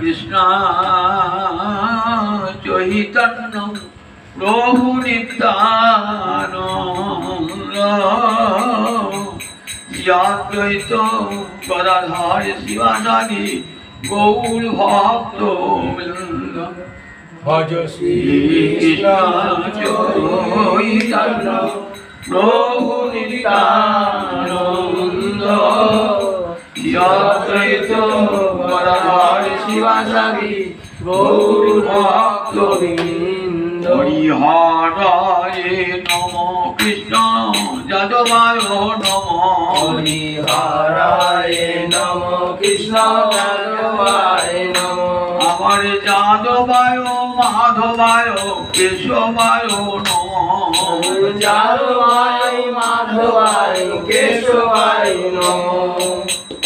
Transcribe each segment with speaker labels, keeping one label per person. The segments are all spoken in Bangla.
Speaker 1: কৃষ্ণ চৈতন্য প্রভু নিত্যানন্দ। শ্রীয়াদ্বৈত গদাধর শিবাসাদি গৌর ভক্ত
Speaker 2: ভজ শ্রী
Speaker 1: কৃষ্ণ চৈতন্য প্রভু নিত্যানন্দ। যদ্বৈত শিবাসাদি গৌর ভক্ত
Speaker 2: গোবিন্দ
Speaker 1: হরিহরায় নম কৃষ্ণ যাদবায় নম।
Speaker 2: হরিহরায় নম কৃষ্ণ যাদবায় নম।
Speaker 1: আমার যাদবায় মাধবায় কেশবায় নম।
Speaker 2: যাদবায় মাধবায় কেশবায় নম।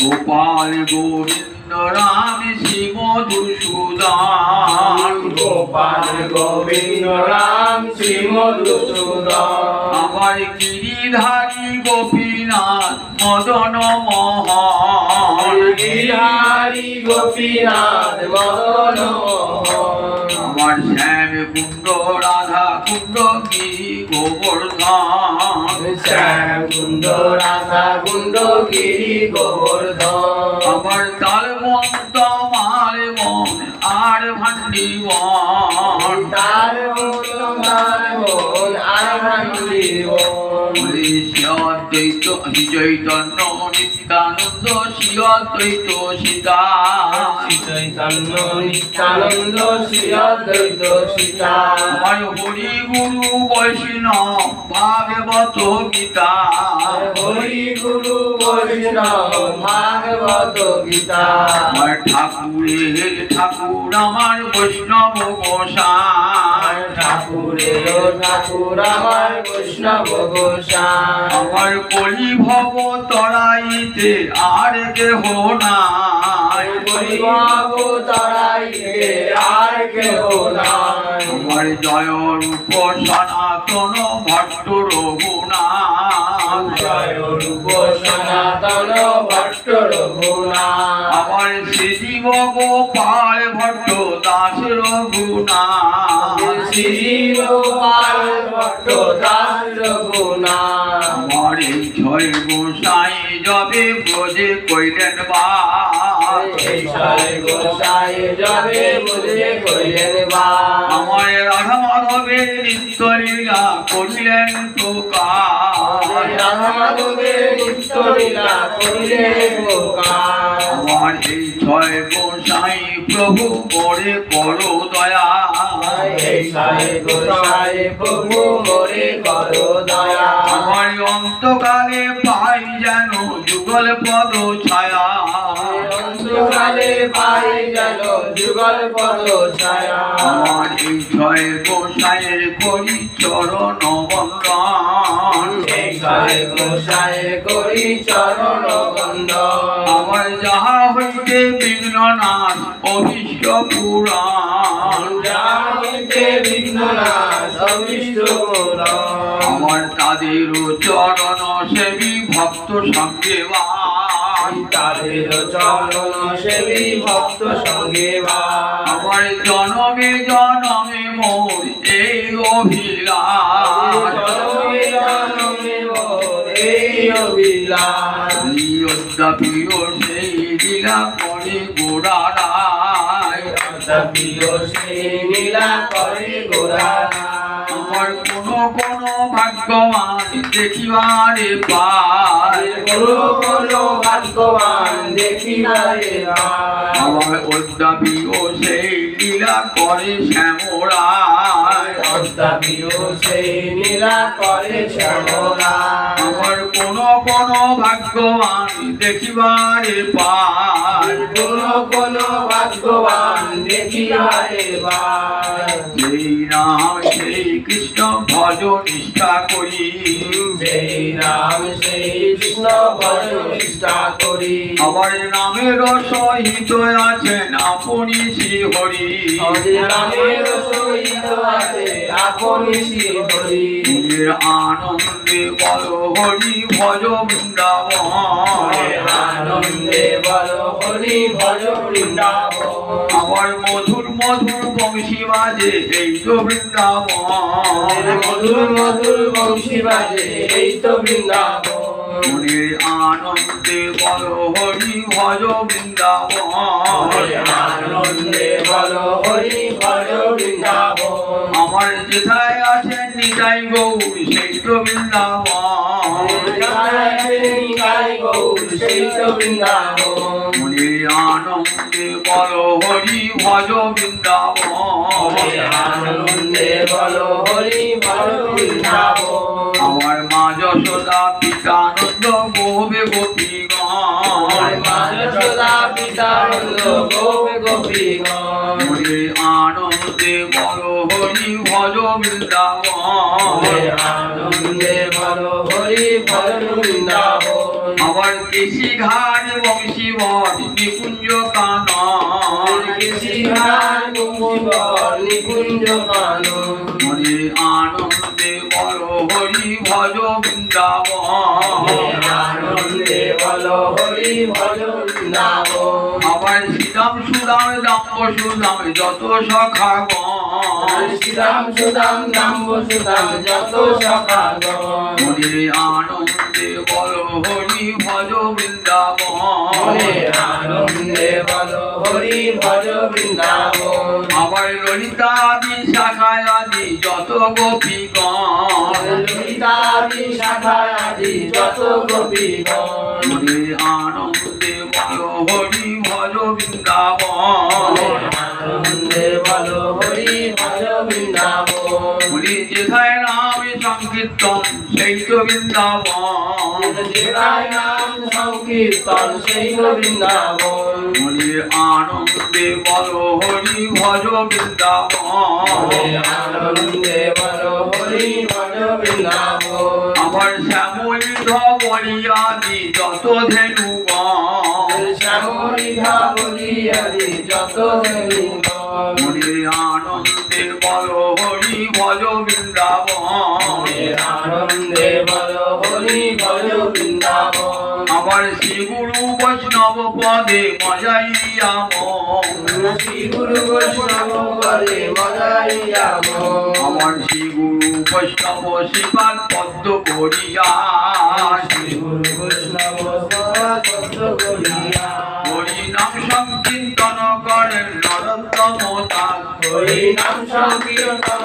Speaker 1: গোপাল গোবিন্দ রাম শ্রী মধুসূদন
Speaker 2: গোপাল গোবিন্দ রাম শ্রী মধুসূদন
Speaker 1: আমার গিরিধারী গোপীনাথ মদন মোহন।
Speaker 2: বিহারী গোপীনাথ মদন
Speaker 1: আমার শ্যাম কুণ্ড রাধা কুণ্ড গিরি গোবর্ধন।
Speaker 2: শ্যাম কুন্দ রাধা কুন্দ গিরি গোবর্ধন।
Speaker 1: আর ভান্ডি
Speaker 2: তার তার মন আর ভান্ডি।
Speaker 1: অদ্বৈত চৈতন্য নিত্যানন্দ শ্রী অদ্বৈত সীতা।
Speaker 2: চৈতন্য নিত্যানন্দ শ্রী অদ্বৈত সীতা।
Speaker 1: আমার হরি গুরু বৈষ্ণব ভাগবত গীতা।
Speaker 2: হরি গুরু বৈষ্ণব ভাগবত গীতা।
Speaker 1: আমার ঠাকুরের ঠাকুর আমার বৈষ্ণব গোসাই।
Speaker 2: ঠাকুরের ঠাকুর আমার বৈষ্ণব গোসাই।
Speaker 1: আমার কলি ভব তরাইতে আর কেহ নাই।
Speaker 2: পরিবাব তারাইতে আর কেহ নাই।
Speaker 1: আমার জয় রূপ সনাতন ভট্ট রঘুনাথ
Speaker 2: জয় রূপ সনাতন ভট্ট রঘুনাথ
Speaker 1: আমার শ্রীজীব গোপাল ভট্ট দাস রঘুনাথ
Speaker 2: শ্রী গোপাল ভট্ট দাস রঘুনাথ
Speaker 1: আমার ছয় গোসাই যবে ব্রজে কইলেন বা
Speaker 2: যাবে বুঝে কইলেন বা
Speaker 1: আমার রাধা নিত্য লীলা করিলেন প্রকাশ।
Speaker 2: রাধা মাধবের নিত্য লীলা করিলেন গোকার
Speaker 1: আমার এই ছয় গোসাই প্রভু করে করো দয়া।
Speaker 2: এই ছয় গোসাই প্রভু মোরে করো দয়া।
Speaker 1: আমার অন্তকালে যুগল পদ ছায়া।
Speaker 2: অন্তকালে পাই গেল যুগল পদ ছায়া।
Speaker 1: আমার এই ছয় গোসাইয়ের করি চরণ বন্দন
Speaker 2: এই ছয় গোসাই করি চরণ বন্দন
Speaker 1: আমার যাহা হইতে বিঘ্ন নাশ অভিষ্ট পুরাণ।
Speaker 2: জানিতে বিঘ্ননাশ অভিষ্ট পুরাণ।
Speaker 1: আমার তাদের চরণ সেবী ভক্ত সঙ্গে বাই
Speaker 2: তাদের চরণ সেবী ভক্ত সঙ্গে বা
Speaker 1: আমার জনমে জনমে মোর এই অভিলাষ।
Speaker 2: জনমে জনমে মোর এই অভিলাষ।
Speaker 1: অযোধ্যা প্রিয় সেই লীলা করে গোড়ারায়
Speaker 2: সেই করে
Speaker 1: আমার কোন ভাগ্যবান দেখিবারে পায়
Speaker 2: ভাগ্যবান দেখিবারে পায়।
Speaker 1: আমার অদ্যাপি ও সেই লীলা করে শ্যামরায়
Speaker 2: অদ্যাপিও সেই নীলা করে শ্যামলা
Speaker 1: আমার কোন কোন ভাগ্যবান দেখিবারে পায়
Speaker 2: কোন কোন ভাগ্যবান দেখিবারে পায়।
Speaker 1: সেই নাম সেই কৃষ্ণ ভজ নিষ্ঠা করি।
Speaker 2: সেই রাম সেই কৃষ্ণ নিষ্ঠা করি।
Speaker 1: আমার নামের সহিত আছেন আপনি শ্রী হরি
Speaker 2: নামের সহিত আছে আপনি শ্রী হরি
Speaker 1: যে আনন্দে বল হরি ভজ বৃন্দাবন।
Speaker 2: আনন্দে বল হরি ভজ বৃন্দাবন।
Speaker 1: আমার মধুর মধুর বংশী বাজে এই তো বৃন্দাবন।
Speaker 2: মধুর মধুর বংশী বাজে এই তো বৃন্দাবন।
Speaker 1: মনে আনন্দে বল হরি ভজ বৃন্দাবন।
Speaker 2: আনন্দে বল হরি
Speaker 1: আমার যেথায় আছেন নিতাই গৌর সেই বৃন্দাবন। আনন্দে বল হরি ভজ বৃন্দাবন। আমার মা যশোদা, পিতানন্দ, গোবে গোপীগণ।
Speaker 2: মা যশোদা, পিতানন্দ গোপে গোপীগণ।
Speaker 1: ভজ
Speaker 2: আনন্দে বল হরি ভজ বৃন্দাবন
Speaker 1: আবার কেশি ঘাট বংশী বট নিকুঞ্জ কানন
Speaker 2: কৃষি ঘাট
Speaker 1: মনে আনন্দে বল হরি ভজ বৃন্দাবন
Speaker 2: আনন্দে হরি ভজ বৃন্দাবন
Speaker 1: শ্রীরাম সুদাম দাম্ব সুদাম যত সখাগণ
Speaker 2: শ্রীরাম সুদাম নাম্ব সুদাম যত সখাগণ
Speaker 1: মনে আনন্দে বল হরি ভজ বৃন্দাবন।
Speaker 2: মনে আনন্দে বল হরি ভজ বৃন্দাবন।
Speaker 1: আবার ললিতা আদি শাখায় আদি যত গোপীগণ।
Speaker 2: ললিতাদি শাখা আদি যত গোপীগণ।
Speaker 1: মনে আনন্দে বল হরি বৃন্দাবন
Speaker 2: আনন্দে বল হরি ভজ বৃন্দাবন
Speaker 1: বলি যেথায় নাম সংকীর্তন সেই তো বৃন্দাবন
Speaker 2: যেথায় নাম সংকীর্তন সেই তো বৃন্দাবন
Speaker 1: বল হরি ভজ বৃন্দাবন
Speaker 2: বল
Speaker 1: আমার শ্যামল ধবলি যত ধেনুগণ
Speaker 2: শ্যামলিধা বলি আদি যত ধনীগণ
Speaker 1: মনে আনন্দে বল হরি ভজ বৃন্দাবন।
Speaker 2: আনন্দে বল হরি ভজ বৃন্দাবন।
Speaker 1: আমার শ্রী গুরু বৈষ্ণব পদে মজাইয়া মন
Speaker 2: শ্রী গুরু বৈষ্ণব করে মজাইয়া মন।
Speaker 1: আমার শ্রী গুরু বৈষ্ণব শ্রীপাদ পদ্ম করিয়া।
Speaker 2: শ্রী গুরু বৈষ্ণব সত্য করিয়া।
Speaker 1: হরি নাম সংকীর্তন করেন নরোত্তম দাস।
Speaker 2: হরি নাম সংকীর্তন